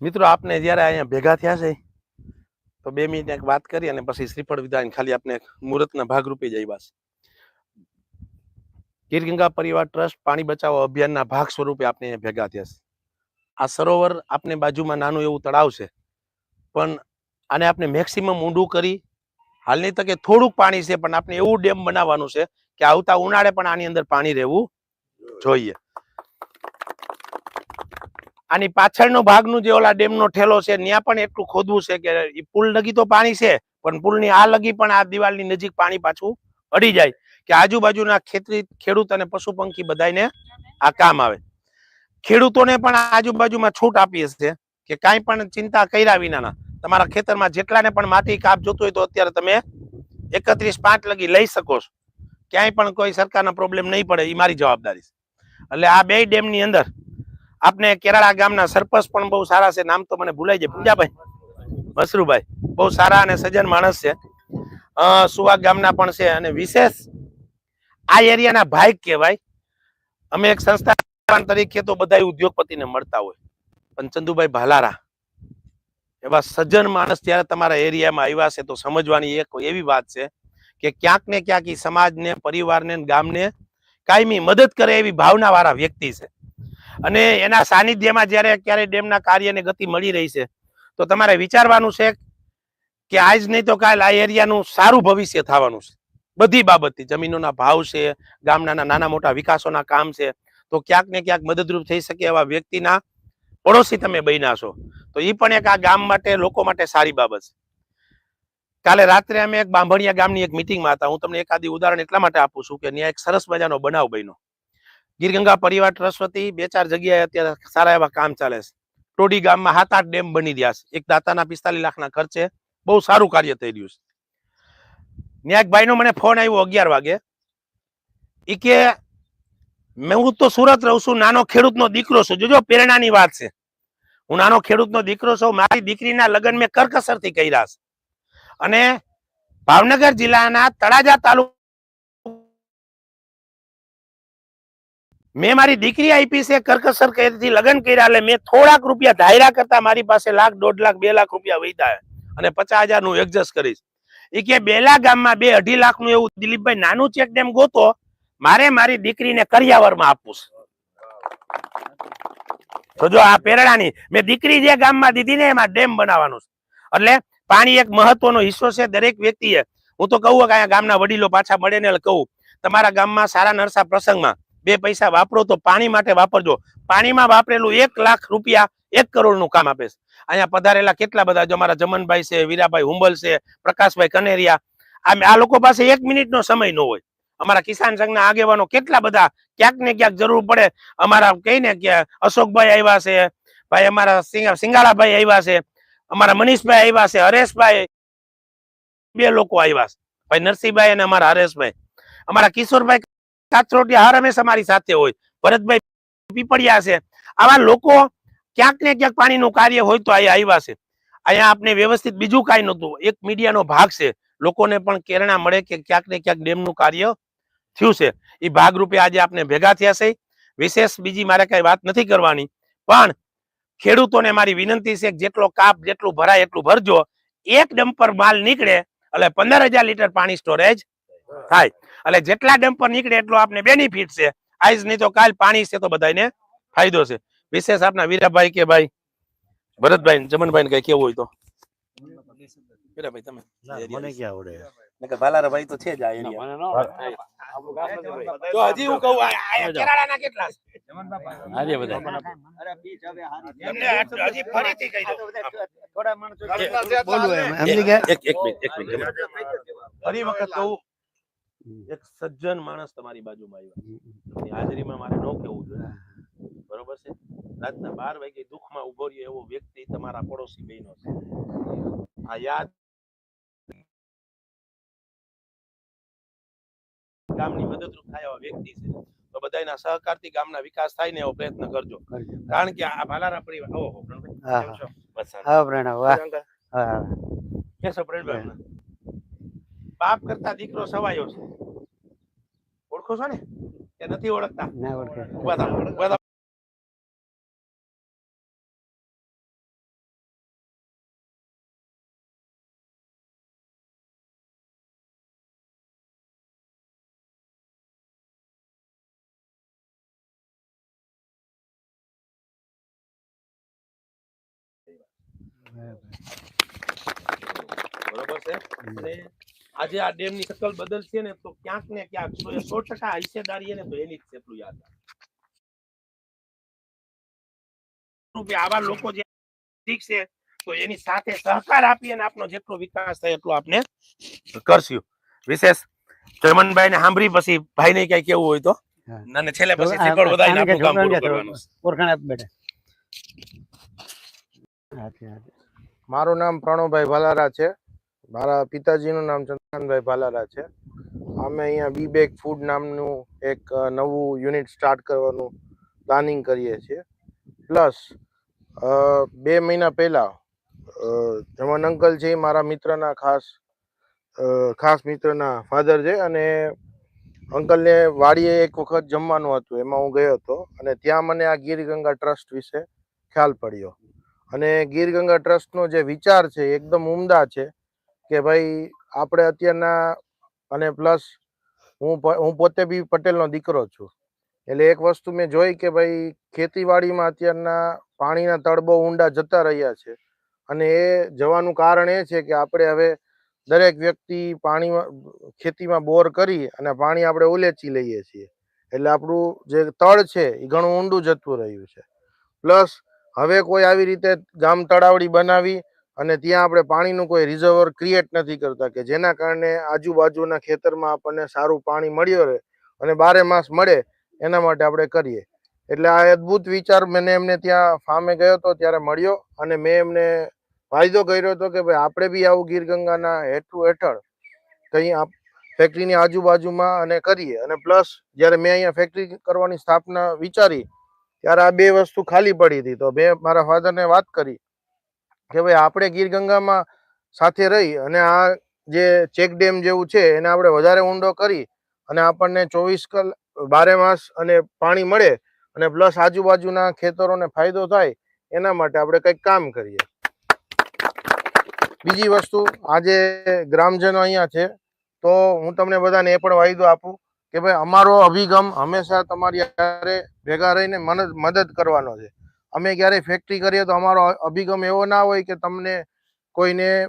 મિત્રો, આપને જ્યારે અહીંયા ભેગા થયા છે, તો બે મિનિટ એક વાત કરી અને પછી શ્રીફળ વિધાન ખાલી આપને મુહૂર્તના ભાગરૂપે જ આવ્યા છે. ગીર પરિવાર ટ્રસ્ટ પાણી બચાવો અભિયાનના ભાગ સ્વરૂપે આપણે ભેગા થયા છે. આ સરોવર આપને બાજુમાં નાનું એવું તળાવ છે, પણ આને આપણે મેક્સિમમ ઊંડું કરી, હાલની તકે થોડુંક પાણી છે, પણ આપણે એવું ડેમ બનાવવાનું છે કે આવતા ઉનાળે પણ આની અંદર પાણી રહેવું જોઈએ. આની પાછળનો ભાગનું જે ઓલા ડેમનો ઠેલો છે ત્યાં પણ એટલું ખોદવું છે કે પુલ લગી તો પાણી છે, પણ પુલની આ લગી પણ આ દિવાલની નજીક પાણી પાછું અડી જાય કે આજુબાજુના ખેતી, ખેડૂત અને પશુ પંખી બધાને આ કામ આવે. ખેડૂતોને પણ આજુબાજુમાં છૂટ આપીએ છીએ કે કાંઈ પણ ચિંતા કર્યા વિનાના તમારા ખેતરમાં જેટલાને પણ માટી કાપ જોતું હોય તો અત્યારે તમે એકત્રીસ પાંચ લગી લઈ શકો છો. ક્યાંય પણ કોઈ સરકારના પ્રોબ્લેમ નહીં પડે એ મારી જવાબદારી છે. એટલે આ બે ડેમની અંદર આપને કેરાળા ગામના સરપંચ પણ બહુ સારા છે. નામ તો મને ભૂલાઈ જાય. પૂંજાભાઈ મસરૂભાઈ બહુ સારા અને સજ્જન માણસ છે. સુવાગ ગામના પણ છે અને વિશેષ આ એરિયાના ભાઈ કહેવાય. અમે એક સંસ્થા તરીકે તો બધા ઉદ્યોગપતિને મળતા હોય. પણ ચંદુભાઈ ભાલારા એવા સજ્જન માણસ જ્યારે તમારા એરિયામાં આવ્યા છે તો સમજવાની એક એવી વાત છે કે ક્યાંક ને ક્યાંક સમાજને, પરિવારને ગામને કાયમી મદદ કરે એવી ભાવના વાળા વ્યક્તિ છે. અને એના સાનિધ્યમાં જ્યારે ક્યારે ડેમના કાર્યને ગતિ મળી રહી છે, તો તમારે વિચારવાનું છે કે આજ નહીં તો કાલ આ એરિયાનું સારું ભવિષ્ય થવાનું છે. બધી બાબતથી, જમીનોના ભાવ છે ગામના નાના મોટા વિકાસોના કામ છે, તો ક્યાંક ને ક્યાંક મદદરૂપ થઈ શકે એવા વ્યક્તિના પડોશી તમે બન્યા છો. તો એ પણ એક આ ગામ માટે, લોકો માટે સારી બાબત છે. કાલે રાત્રે અમે એક બાંભણિયા ગામની એક મિટિંગમાં હતા. હું તમને એકાદી ઉદાહરણ એટલા માટે આપું છું કે ત્યાં એક સરસ મજાનો બનાવ બન્યો. ગીરગંગા પરિવાર ટ્રસ્ટ વતી બે ચાર જગ્યાએ અત્યારે સારા એવા કામ ચાલે છે. ટોડી ગામમાં સાત આઠ ડેમ બની રહ્યા છે. એક દાતાના પિસ્તાલીસ લાખના ખર્ચે બહુ સારું કાર્ય થઈ રહ્યું છે. ત્યાં મને ફોન આવ્યો અગિયાર વાગે. એ કે હું તો સુરત રહું છું, નાનો ખેડૂતનો દીકરો છું. જોજો, પ્રેરણાની વાત છે. હું નાનો ખેડૂતનો દીકરો છું, મારી દીકરીના લગ્ન મેં કરકસરથી કર્યા છે. અને ભાવનગર જિલ્લાના તળાજા તાલુકા મેં મારી દીકરી આપી છે, કરકસર કરી લગ્ન કર્યા, એટલે મેં થોડાક રૂપિયા ધાયરા કરતા મારી પાસે લાખ, દોઢ લાખ, બે લાખ રૂપિયા વૈધા અને પચાસ હજારનું એડજસ્ટ કરીશ. એ કે બેલા ગામમાં બે અઢી લાખનું એવું દિલીપભાઈ નાનું ચેક ડેમ ગોતો, મારે મારી દીકરીને કરિયાવરમાં આપવું તો જો આ પેરડાની, મેં દીકરી જે ગામમાં દીધી ને એમાં ડેમ બનાવવાનું એટલે પાણી એક મહત્વનો હિસ્સો છે દરેક વ્યક્તિએ. હું તો કહું કે અહીંયા ગામના વડીલો પાછા મળે ને કહું. તમારા ગામમાં સારા નરસા પ્રસંગમાં બે પૈસા વાપરો તો પાણી માટે વાપરજો. પાણીમાં વાપરેલું એક લાખ રૂપિયા એક કરોડનું કામ આપે છે. અહીંયા પધારેલા કેટલા બધા? જો અમારા જમનભાઈ છે, વીરાભાઈ હુંબલ છે, પ્રકાશભાઈ કનેરિયા. આ લોકો પાસે એક મિનિટ નો સમય ન હોય. અમારા કિસાન સંઘના આગેવાનો કેટલા બધા ક્યાંક ને ક્યાંક જરૂર પડે. અમારા કહીને કે અશોકભાઈ આવ્યા છે, ભાઈ અમારા સિંગા, સિંગાળાભાઈ આવ્યા છે, અમારા મનીષભાઈ આવ્યા છે, હરેશભાઈ. બે લોકો આવ્યા છે. ભાઈ નરસિંહભાઈ અને અમારા હરેશભાઈ. અમારા કિશોરભાઈ કાચરોટિયા હર હંમેશા મારી સાથે હોય. ભરતભાઈ પીપળિયા છે. આવા લોકો ક્યાંક ને ક્યાંક પાણીનું કાર્ય હોય તો અહીંયા આવ્યા છે. અહીંયા આપણે વ્યવસ્થિત બીજું કાંઈ નહોતું. એક મીડિયાનો ભાગ છે. લોકોને પણ કેરણા મળે કે ક્યાંક ને ક્યાંક ડેમનું કાર્ય થયું છે. એ ભાગરૂપે આજે આપણે ભેગા થયા છે. વિશેષ બીજી મારે કઈ વાત નથી કરવાની. પણ ખેડૂતોને મારી વિનંતી છે જેટલો કાપ જેટલું ભરાય એટલું ભરજો. એક ડમ્પર માલ નીકળે એટલે પંદર હજાર લીટર પાણી સ્ટોરેજ થાય. એટલે જેટલા ડમ્પર નીકળે એટલો આપને બેનિફિટ છે. આજ નહીં તો કાલ પાણી છે તો બધાને ફાયદો છે. વિશેષ આપના વીરાભાઈ કે ભાઈ? ભરતભાઈ જમનભાઈ ને કઈ કેવું હોય તો? વીરાભાઈ તમે મને ક્યાં આવડે? નકર ભાલારાભાઈ તો છે જ આ એરિયા જો હજી હું કહું કેરાળાના કેટલા છે? હારીએ બધા. એમને આ- હજી ફરીથી કહી દઉં. બોલવું એમ. સમજી એક એક મિનિટ એક મિનિટ. ફરી વખત કહું એક સજ્જન માણસ તમારી બાજુમાં આવ્યા. હાજરીમાં મારે ન કેવું જોઈએ. બરોબર છે? રાતના બાર વાગે દુઃખમાં ઊભો રહ્યો એવો વ્યક્તિ તમારા પડોશી બહેનો છે. આ યાદ ગામની મદદરૂપ થાય એવા વ્યક્તિ છે. તો બધાના સહકારથી ગામના વિકાસ થાય ને એવો પ્રયત્ન કરજો. કારણ કે આ ભાલારા પરિવાર ઓહો પ્રણભાઈ, હા, પ્રણવ. વાહ. છો પ્રણભાઈ? બાપ કરતા દીકરો સવાયો છે ઓળખો છો ને કે નથી ઓળખતા ના ઓળખે ઊભા થાઓ, ઊભા થાઓ. બરોબર છે અને આજે આ ડેમની શકલ બદલશે ને તો ક્યાંક ને ક્યાંક સો સો ટકા હિસ્સેદારી ને તો એની જ છે એટલું યાદ. રૂપે આવા લોકો જે ઠીક છે તો એની સાથે સહકાર આપી અને આપનો જેટલો વિકાસ થાય એટલો આપને કરશું. વિશેષ ચમનભાઈ ને સાંભળી પછી ભાઈ ને કઈ કેવું હોય તો? અને છેલ્લે પછી શીખવાડ વધારીને આપણું કામ પૂરું કરવાનું. ઓળખાણ આપ બેટા. મારું નામ પ્રણવભાઈ ભાલારા છે. મારા પિતાજીનું નામ ચંદ્રકાંતભાઈ ભાલારા છે. અમે અહીંયા બી બેગ ફૂડ નામનું એક નવું યુનિટ સ્ટાર્ટ કરવાનું પ્લાનિંગ કરીએ છીએ. પ્લસ બે મહિના પહેલાં જમન અંકલ છે મારા મિત્રના ખાસ ખાસ મિત્રના ફાધર છે અને અંકલને વાડીએ એક વખત જમવાનું હતું, એમાં હું ગયો હતો અને ત્યાં મને આ ગીર ગંગા ટ્રસ્ટ વિશે ખ્યાલ પડ્યો. અને ગીરગંગા ટ્રસ્ટનો જે વિચાર છે એકદમ ઉમદા છે કે ભાઈ આપણે અત્યારના અને પ્લસ હું હું પોતે બી પટેલનો દીકરો છું. એટલે એક વસ્તુ મેં જોઈ કે ભાઈ ખેતીવાડીમાં અત્યારના પાણીના તળ બહુ ઊંડા જતા રહ્યા છે. અને એ જવાનું કારણ એ છે કે આપણે હવે દરેક વ્યક્તિ પાણીમાં, ખેતીમાં બોર કરી અને પાણી આપણે ઉલેચી લઈએ છીએ. એટલે આપણું જે તળ છે એ ઘણું ઊંડું જતું રહ્યું છે. પ્લસ હવે કોઈ આવી રીતે ગામ તળાવડી બનાવી અને ત્યાં આપણે પાણીનું કોઈ રિઝર્વર ક્રિએટ નથી કરતા કે જેના કારણે આજુબાજુના ખેતરમાં આપણને સારું પાણી મળ્યો રહે અને બારે માસ મળે એના માટે આપણે કરીએ. એટલે આ અદ્ભુત વિચાર મને એમને ત્યાં ફાર્મે ગયો હતો ત્યારે મળ્યો અને મેં એમને વાયદો કર્યો હતો કે ભાઈ આપણે બી આવું ગીર ગંગાના હેઠું હેઠળ કંઈ ફેક્ટરીની આજુબાજુમાં અને કરીએ. અને પ્લસ જ્યારે મેં અહીંયા ફેક્ટરી કરવાની સ્થાપના વિચારી ત્યારે આ બે વસ્તુ ખાલી પડી હતી. તો મેં મારા ફાધરને વાત કરી કે ભાઈ આપણે ગીર ગંગામાં સાથે રહી અને આ જે ચેક ડેમ જેવું છે, એને આપણે વધારે ઊંડો કરી અને આપણને ચોવીસ કલાક બારે માસ અને પાણી મળે અને પ્લસ આજુબાજુના ખેતરોને ફાયદો થાય, એના માટે આપણે કંઈક કામ કરીએ. બીજી વસ્તુ, આજે ગ્રામજનો અહીંયા છે, તો હું તમને બધાને એ પણ વાયદો આપું કે ભાઈ અમારો અભિગમ હંમેશા તમારી ભેગા રહીને મદદ કરવાનો છે. અમે ક્યારેય ફેક્ટરી કરીએ તો અમારો અભિગમ એવો ના હોય કે તમને કોઈને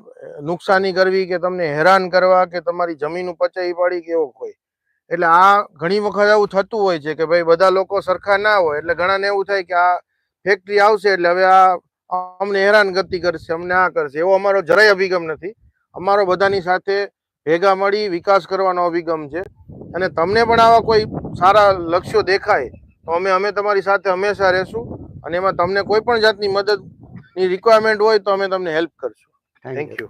નુકસાની કરવી કે તમને હેરાન કરવા કે તમારી જમીન પચાવી પાડી કે એવો કોઈ. એટલે આ ઘણી વખત એવું થતું હોય છે કે ભાઈ બધા લોકો સરખા ના હોય, એટલે ઘણાને એવું થાય કે આ ફેક્ટરી આવશે એટલે હવે આ અમને હેરાન ગતિ કરશે, અમને આ કરશે. એવો અમારો જરાય અભિગમ નથી. અમારો બધાની સાથે ભેગા મળી વિકાસ કરવાનો અભિગમ છે. અને તમને પણ આવા કોઈ સારા લક્ષ્યો દેખાય, તો અમે અમે તમારી સાથે હંમેશા રહેશું. અને એમાં તમને કોઈ પણ જાતની મદદની રિક્વાયરમેન્ટ હોય તો અમે તમને હેલ્પ કરશું. થેન્ક યુ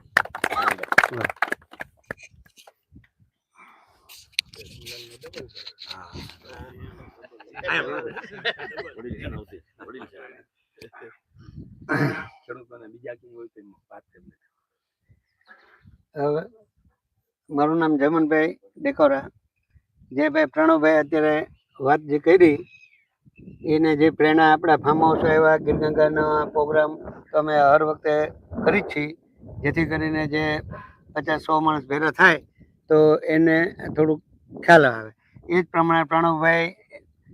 હવે મારું નામ જમનભાઈ ડેકોરા જે ભાઈ પ્રણવભાઈ અત્યારે વાત જે કરી એને જે પ્રેરણા આપણા ફાર્મ હાઉસ આવ્યા ગીર ગંગાનો પ્રોગ્રામ તો અમે હર વખતે કરી જ છીએ. જેથી કરીને જે પચાસ સો માણસ ભેગા થાય, તો એને થોડુંક ખ્યાલ આવે. એ જ પ્રમાણે પ્રણવભાઈ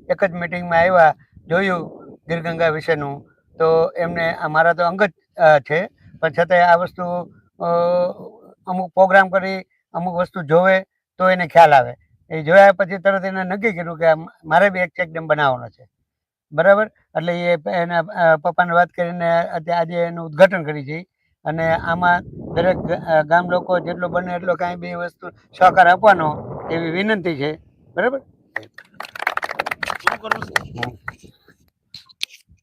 એક જ મિટિંગમાં આવ્યા, જોયું ગીરગંગા વિશેનું. તો એમને મારા તો અંગત છે. પણ છતાંય આ વસ્તુ અમુક પ્રોગ્રામ કરી, અમુક વસ્તુ જોવે, તો એને ખ્યાલ આવે. એ જોયા પછી તરત એને નક્કી કર્યું કે મારે બી એક ચેકડેમ બનાવવાનો છે. બરાબર? એટલે એ એના પપ્પાને વાત કરીને આજે એનું ઉદ્ઘાટન કરી છે. અને આમાં દરેક ગામ લોકો જેટલો બને એટલો કાંઈ બી વસ્તુ સહકાર આપવાનો એવી વિનંતી છે. બરાબર?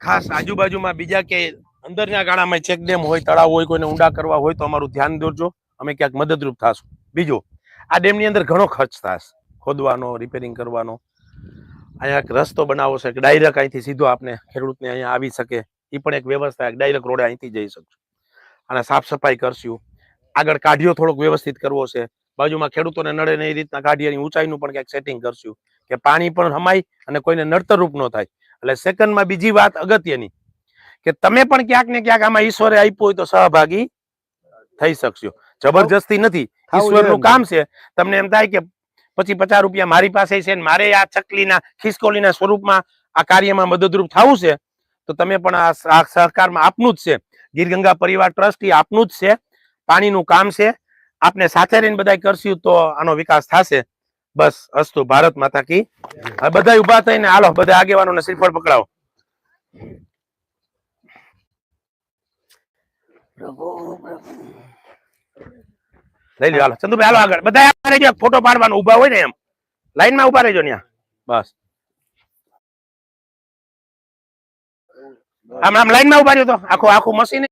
ખાસ આજુબાજુમાં બીજા કે અંદરના ગાળામાં ચેક ડેમ હોય, તળાવ હોય, કોઈને ઊંડા કરવા હોય તો અમારું ધ્યાન દોરજો. અમે ક્યાંક મદદરૂપ થશું. બીજું, આ ડેમની અંદર ઘણો ખર્ચ થશે. ખોદવાનો રિપેરિંગ કરવાનો. અહીંયા એક રસ્તો બનાવો છે કે ડાયરેક્ટ અહીંથી સીધો આપને ખેડૂતને અહીંયા આવી શકે. એ પણ એક વ્યવસ્થા ડાયરેક્ટ રોડે અહીંથી જઈ શકશું. અને સાફ સફાઈ કરશું. આગળ કાઢીઓ થોડોક વ્યવસ્થિત કરવો છે. બાજુમાં ખેડૂતોને નડે ને એ રીતના કાઢિયાની ઊંચાઈનું પણ ક્યાંક સેટિંગ કરશું. કે પાણી પણ હમાય અને કોઈને નડતરરૂપ ન થાય. એટલે સેકન્ડમાં બીજી વાત અગત્યની. કે તમે પણ ક્યાંક ને ક્યાંક આમાં ઈશ્વરે આપ્યું હોય તો સહભાગી થઈ શકશો. જબરજસ્તી નથી. ઈશ્વરનું કામ છે. તમને એમ થાય કે પચી પચાસ રૂપિયા મારી પાસે છે મારે આ ચકલીના, ખિસકોલીના સ્વરૂપમાં આ કાર્યમાં મદદરૂપ થવું છે, તો તમે પણ આ સહકારમાં આપનું જ છે. ગીરગંગા પરિવાર ટ્રસ્ટ આપનું જ છે. પાણીનું કામ છે. આપને સાથે રહીને બધા કરશું તો આનો વિકાસ થશે. બસ, અસ્તુ ભારત માતા કી. બધા ઊભા થઈને હાલો, બધા આગેવાનોને શ્રીફળ પકડાવો. લઈ લ્યો હાલો. ચંદુભાઈ હાલો આગળ. બધા રહેજો. ફોટો પાડવાનો ઊભા હોય ને એમ. લાઈનમાં ઊભા રહેજો ત્યાં બસ. આમ આમ લાઈનમાં ઊભા રહ્યો તો. આખું આખું મશીન.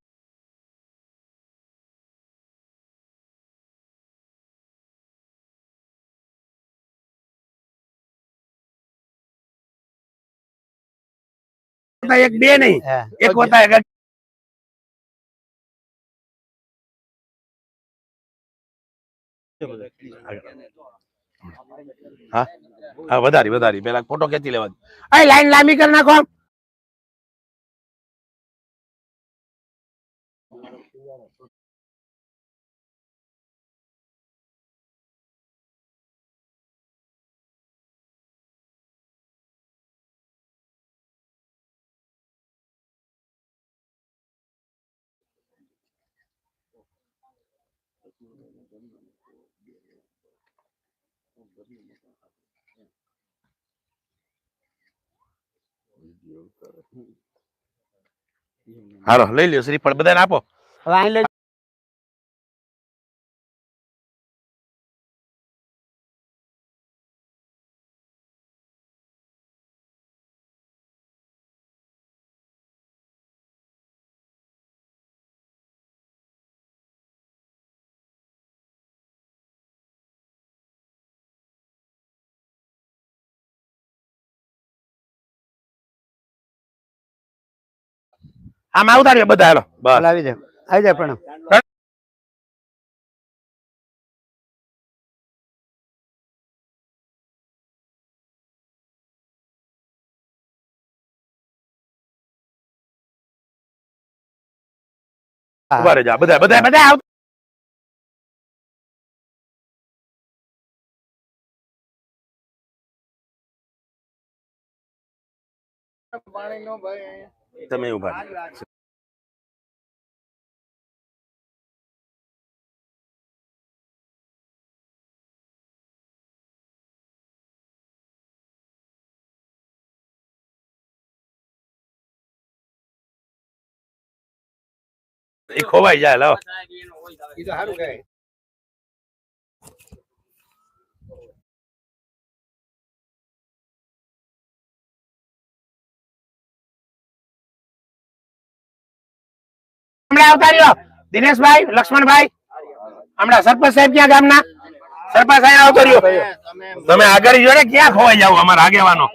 એક બે નહીં. એક હોતા હા? હા વધારી વધારી. પેલા ફોટો ખેંચી લેવા અય લાઈન લાંબી કરી નાખો આમ. હાલો લઈ લ્યો શ્રીફળ બધાને આપો. હવે અહીં આમ આવતા બધા હેલો. બસ. આવી જાય આવી જાય પ્રણામ. ઊભા રહેજો બધા બધા બધા આવ તમે ઊભા રહો. એ ખોવાઈ જાય લાવો ઈ તો સારું કહેવાય હમણાં આવતા રહ્યો. દિનેશભાઈ લક્ષ્મણભાઈ હમણાં સરપંચ સાહેબ ક્યાં ગામના? સરપંચ સાહેબ આવતો રહ્યો. તમે આગળ જોડે ક્યાં ખોવાઈ જાવ અમારા આગેવાનો?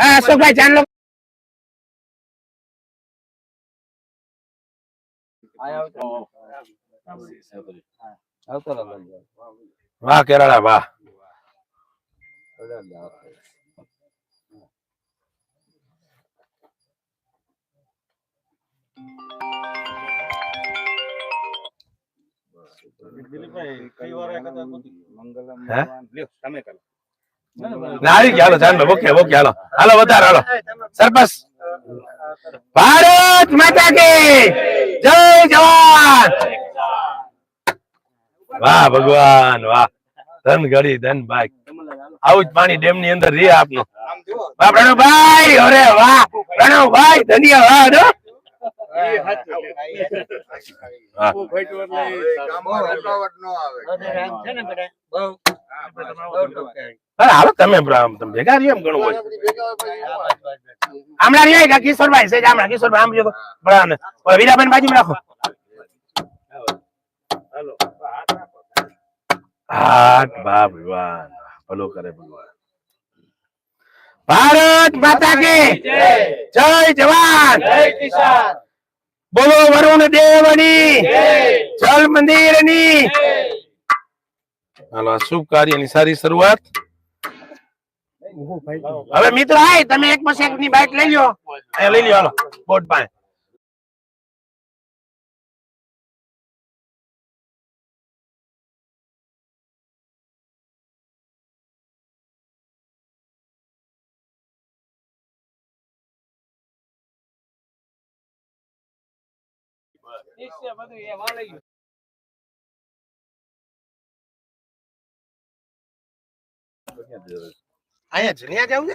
હા અશોકભાઈ ચાંદલો વાહ કેરાળા વાહ. હે? ના, આવી ગયા હાલો ચાંદલો ઓકે ઓકે હાલો. હાલો વધારે હાલો. સરપંચ. ભારત માતા કી જય જવાન. વાહ ભગવાન વાહ. ધન ઘડી ધન ભાઈ આવું જ પાણી ડેમની અંદર રે આપનું. વાહ પ્રણવભાઈ અરે વાહ. પ્રણવભાઈ ધન્યવાદ છે. હાલો તમે ભેગા રહ્યો એમ ઘણું હોય. હમણાં આવ્યા કિશોરભાઈ સેજ હમણાં કિશોરભાઈ આમ જો તો ને. ઓલા વીરાભાઈ બાજુ રાખો. હાથ બાપ ભગવાન ભલો કરે ભગવાન. ભારત માતા કી જય જવાન. બોલો વરુણ દેવની જલ મંદિરની. હાલો આ શુભ કાર્યની સારી શરૂઆત. હવે મિત્રો આય તમે એક પછી એક ની બાઇક લઈ લ્યો. અહીંયા લઈ લ્યો હાલો બોટ પાસે. અહીંયા જન્યા જાવ છે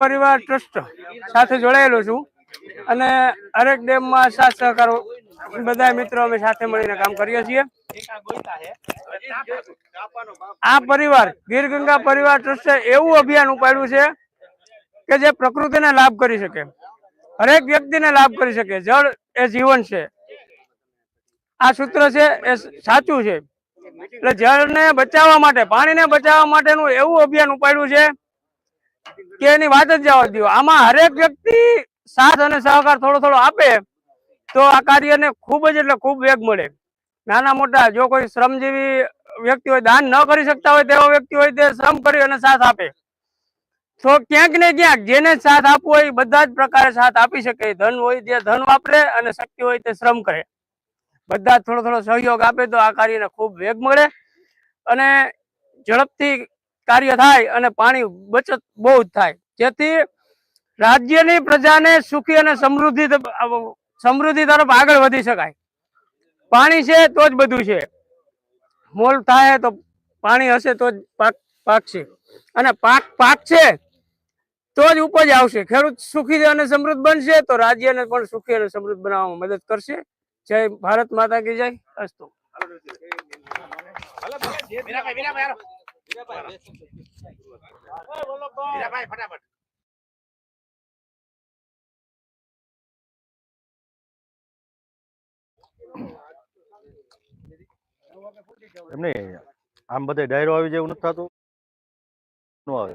પરિવાર ટ્રસ્ટ સાથે જોડાયેલો છું. અને હરેક ડેમમાં સાથ સહકાર બધા મિત્રો અમે સાથે મળીને કામ કરીએ છીએ. આ પરિવાર ગીર ગંગા પરિવાર ટ્રસ્ટે એવું અભિયાન ઉપાડ્યું છે કે જે પ્રકૃતિને લાભ કરી શકે. હરેક વ્યક્તિને લાભ કરી શકે. જળ એ જીવન છે. આ સૂત્ર છે એ સાચું છે. એટલે જળને બચાવવા માટે, પાણીને બચાવવા માટેનું એવું અભિયાન ઉપાડ્યું છે કે એની વાત જ જવા દો આમાં હરેક વ્યક્તિ સાથ અને સહકાર થોડો થોડો આપે, તો આ કાર્યને ખૂબ જ એટલે ખૂબ વેગ મળે. નાના મોટા, જો કોઈ શ્રમજીવી વ્યક્તિ હોય, દાન ન કરી શકતા હોય તેવા વ્યક્તિ હોય, તે શ્રમ કરી અને સાથ આપે. તો ક્યાંક ને ક્યાંક જેને સાથ આપવો હોય બધા જ પ્રકારે સાથ આપી શકે. ધન હોય તે ધન વાપરે અને શક્તિ હોય તે શ્રમ કરે. બધા થોડો થોડો સહયોગ આપે તો આ કાર્યને ખૂબ વેગ મળે. અને ઝડપથી કાર્ય થાય અને પાણી બચત બહુ જ થાય. જેથી રાજ્યની પ્રજાને સુખી અને સમૃદ્ધિ સમૃદ્ધિ તરફ આગળ વધી શકાય. પાણી છે તો જ બધું છે. મોલ થાય તો પાણી હશે તો જ પાક પાકશે અને પાક પાક છે તો જ ઉપજ આવશે. ખેડૂત સુખી અને સમૃદ્ધ બનશે તો રાજ્યને પણ સુખી અને સમૃદ્ધ બનાવવામાં મદદ કરશે. જય ભારત માતા કી જય. અસ્તુ. ફટાફટ એમને આમ બધે ડાયરો આવી જાય એવું નથી થતું? ન આવે?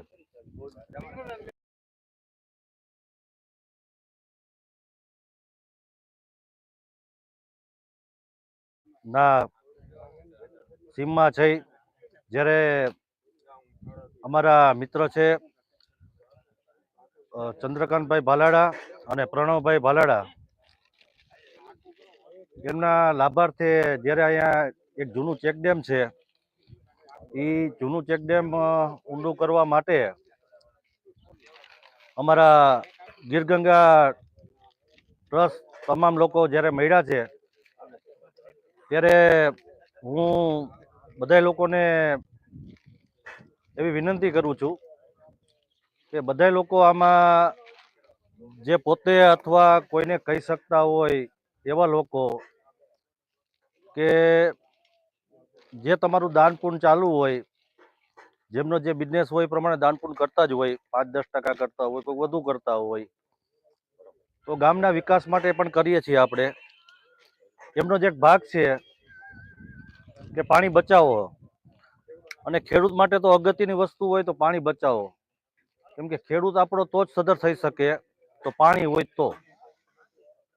ના, સીમમાં છે જ્યારે અમારા મિત્ર છે ચંદ્રકાંતભાઈ ભાલાડા અને પ્રણવભાઈ ભાલાડા. એમના લાભાર્થે જ્યારે અહીંયા એક જૂનું ચેકડેમ છે એ જૂનું ચેકડેમ ઊંડું કરવા માટે અમારા ગીરગંગા ટ્રસ્ટ તમામ લોકો જ્યારે મળ્યા છે, ત્યારે હું બધા લોકોને એવી વિનંતી કરું છું કે બધા લોકો આમાં જે પોતે અથવા કોઈને કહી શકતા હોય એવા લોકો કે જે તમારું દાન પુણ્ય ચાલુ હોય, જેમનો જે બિઝનેસ હોય પ્રમાણે દાન કરતા જ હોય પાંચ દસ ટકા કરતા હોય, કોઈ વધુ કરતા હોય. તો ગામના વિકાસ માટે પણ કરીએ છીએ આપણે. એમનો જે ભાગ છે કે પાણી બચાવો. અને ખેડૂત માટે તો અગત્યની વસ્તુ હોય તો પાણી બચાવો. કેમ કે ખેડૂત આપણો તો જ સદર થઈ શકે, તો પાણી હોય તો.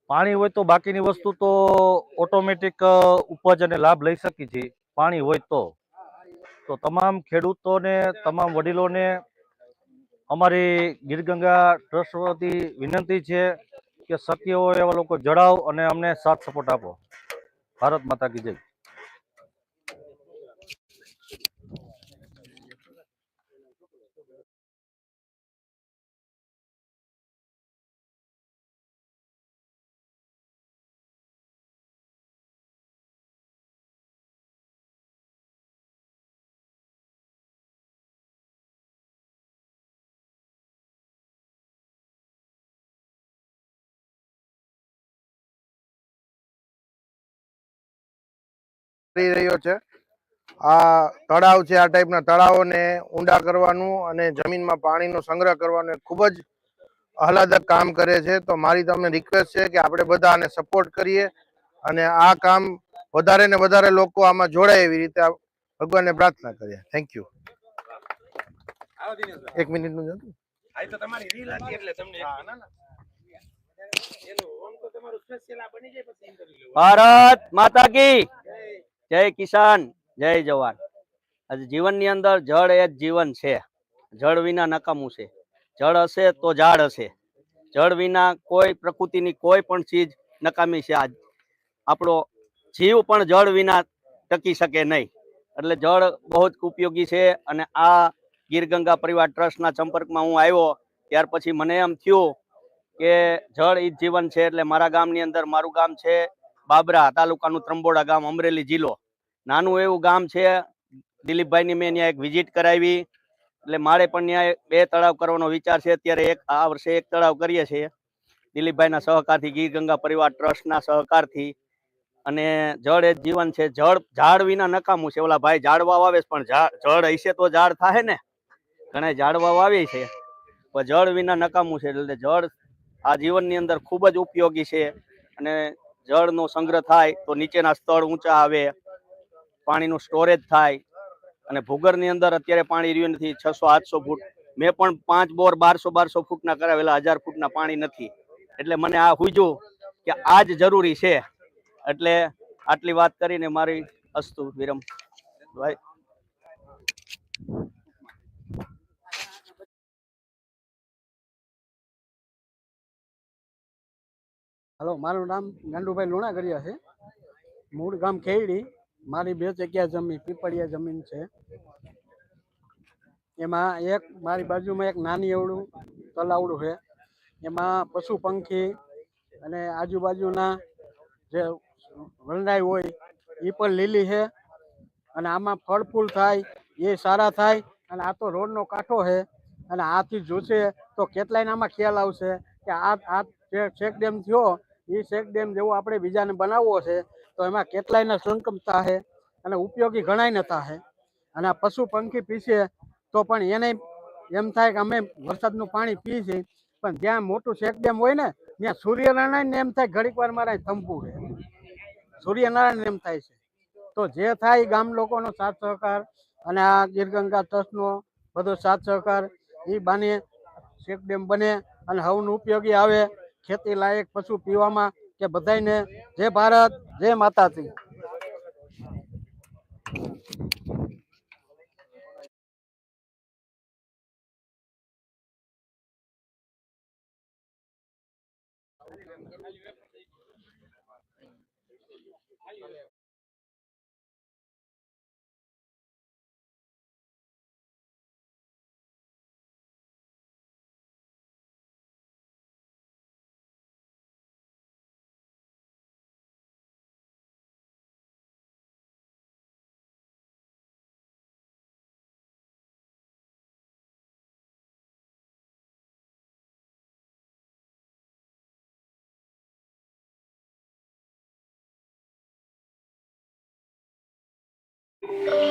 પાણી હોય તો બાકીની વસ્તુ તો ઓટોમેટિક ઉપજ અને લાભ લઈ શકી છીએ પાણી હોય તો. તો તમામ ખેડૂતોને, તમામ વડીલોને અમારી ગીરગંગા ટ્રસ્ટ વતી વિનંતી છે કે શક્ય હોય એવા લોકો જણાવ અને અમને સાથ સપોર્ટ આપો. ભારત માતા કી જય. કરી રહ્યો છે. આ તળાવ છે આ ટાઈપના તળાવોને ઊંડા કરવાનું અને જમીનમાં પાણીનો સંગ્રહ કરવાનું ખૂબ જ આહલાદક કામ કરે છે. તો મારી તમને રિક્વેસ્ટ છે કે આપણે બધા આને સપોર્ટ કરીએ અને આ કામ વધારે ને વધારે લોકો આમાં જોડાય એવી રીતે ભગવાનને પ્રાર્થના કરીએ. થેન્ક યુ એક મિનિટનું જતું આ તો તમારી રીલ હતી એટલે તમને એનું આમ તો તમારું સ્પેશિયલ આ બની જાય પછી ઇન્ટરવ્યુ લેવું ભારત માતા કી. જય કિસાન, જય જવાન. આજે જીવનની અંદર જળ એ જ જીવન છે. જળ વિના નકામું છે. જળ હશે તો ઝાડ હશે. જળ વિના કોઈ પ્રકૃતિની કોઈ પણ ચીજ નકામી છે. આજ આપણો જીવ પણ જળ વિના ટકી શકે નહીં. એટલે જળ બહુ જ ઉપયોગી છે અને આ ગીર ગંગા પરિવાર ટ્રસ્ટના સંપર્કમાં હું આવ્યો ત્યાર પછી મને એમ થયું કે જળ એ જીવન છે. એટલે મારા ગામની અંદર મારું ગામ છે. બાબરા તાલુકાનું ત્રંબોડા ગામ અમરેલી જિલ્લો. નાનું એવું ગામ છે. દિલીપભાઈની મેં ત્યાં એક વિઝિટ કરાવી. એટલે મારે પણ ત્યાં બે તળાવ કરવાનો વિચાર છે. અત્યારે એક આ વર્ષે એક તળાવ કરીએ છીએ. દિલીપભાઈના સહકારથી ગીર ગંગા પરિવાર ટ્રસ્ટના સહકારથી. અને જળ એ જીવન છે. જળ ઝાડ વિના નકામું છે. ઓલા ભાઈ ઝાડવા વાવે પણ જળ હશે તો ઝાડ થાય ને? ઘણા ઝાડવા વાવે છે. પણ જળ વિના નકામું છે. એટલે જળ આ જીવનની અંદર ખૂબ જ ઉપયોગી છે. અને જળનો સંગ્રહ થાય તો નીચેના સ્થળ ઊંચા આવે, પાણીનું સ્ટોરેજ થાય. અને ભૂગર્ભની અંદર અત્યારે પાણી રહ્યું નથી, છસો આઠસો ફૂટ. મેં પણ પાંચ બોર બારસો બારસો ફૂટના કરાવેલા, હજાર ફૂટના પાણી નથી. એટલે મને આ હુજ્યું કે આ જ જરૂરી છે. એટલે આટલી વાત કરીને મારી અસ્તુ વિરમ. ભાઈ. હલો, મારું નામ ગાંડુભાઈ લુણાગરિયા છે. મૂળ ગામ ખેડી મારી બે જગ્યા જમીન, પીપળિયા જમીન છે. એમાં એક મારી બાજુમાં એક નાની એવડું તલાવડું છે. એમાં પશુ પંખી અને આજુબાજુના જે વલણાઈ હોય એ પણ લીલી છે. અને આમાં ફળ ફૂલ થાય, એ સારા થાય. અને આ તો રોડનો કાંઠો છે. અને આથી જોશે તો કેટલાયને આમાં ખ્યાલ આવશે. કે આ આ ચેક ડેમ થયો એ શેખ ડેમ જેવો આપણે બીજાને બનાવવો છે, તો એમાં કેટલાયના સંકમ થાય અને ઉપયોગી ઘણાયને થાય અને આ પશુ પંખી પીસીએ તો પણ એને એમ થાય કે અમે વરસાદનું પાણી પીએ છીએ, પણ જ્યાં મોટું શેક ડેમ હોય ને, ત્યાં સૂર્યનારાયણને એમ થાય ઘડીક વાર મારે થંભવું છે સૂર્યનારાયણ એમ થાય છે. તો જે થાય ગામ લોકોનો સાથ સહકાર અને આ ગીરગંગા ટ્રસ્ટનો બધો સાથ સહકાર એ બાને શેખ ડેમ બને અને હવન ઉપયોગી આવે ખેતી લાયક પશુ પીવામાં કે બધાને જે ભારત જય માતાજી. Yeah.